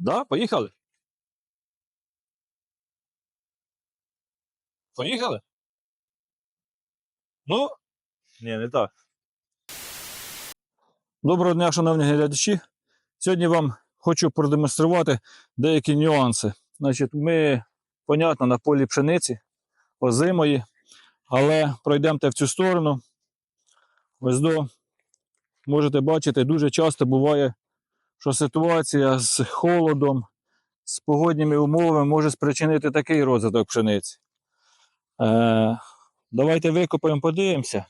Да, поїхали? Поїхали? Ну, ні, не так. Доброго дня, шановні глядачі. Сьогодні вам хочу продемонструвати деякі нюанси. Значить, ми, понятно, на полі пшениці, озимої, але пройдемо в цю сторону. Ось до, можете бачити, дуже часто буває, що ситуація з холодом, з погодніми умовами може спричинити такий розвиток пшениці. Е, давайте викопаємо, подивимося.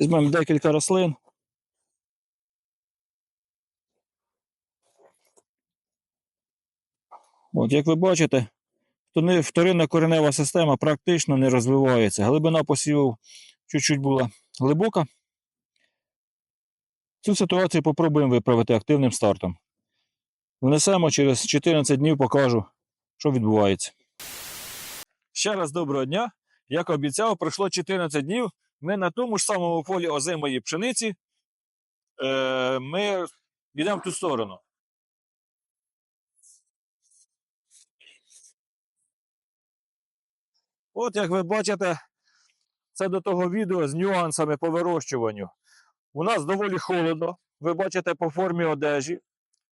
Візьмемо декілька рослин. От, як ви бачите, то вторинна коренева система практично не розвивається. Глибина посіву чуть-чуть була глибока. Цю ситуацію попробуємо виправити активним стартом. Внесемо через 14 днів, покажу, що відбувається. Ще раз доброго дня. Як обіцяв, пройшло 14 днів. Ми на тому ж самому полі озимої пшениці. Е, ми йдемо в ту сторону. От як ви бачите, це до того відео з нюансами по вирощуванню. У нас доволі холодно. Ви бачите по формі одежі.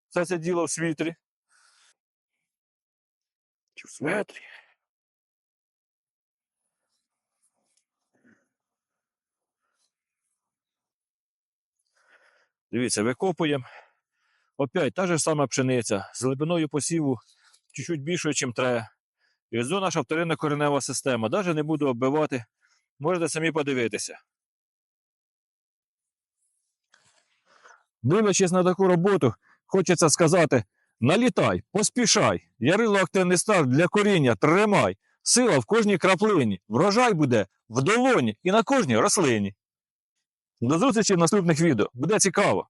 Все це діло в світрі. Чи в светрі? Дивіться, викопуємо. Опять та ж сама пшениця з глибиною посіву чуть-чуть більшою, ніж треба. І ось наша вторинна коренева система. Навіть не буду оббивати. Можете самі подивитися. Дивлячись на таку роботу, хочеться сказати: налітай, поспішай, ярило активний старт для коріння, тримай, сила в кожній краплині, врожай буде в долоні і на кожній рослині. До зустрічі в наступних відео. Буде цікаво.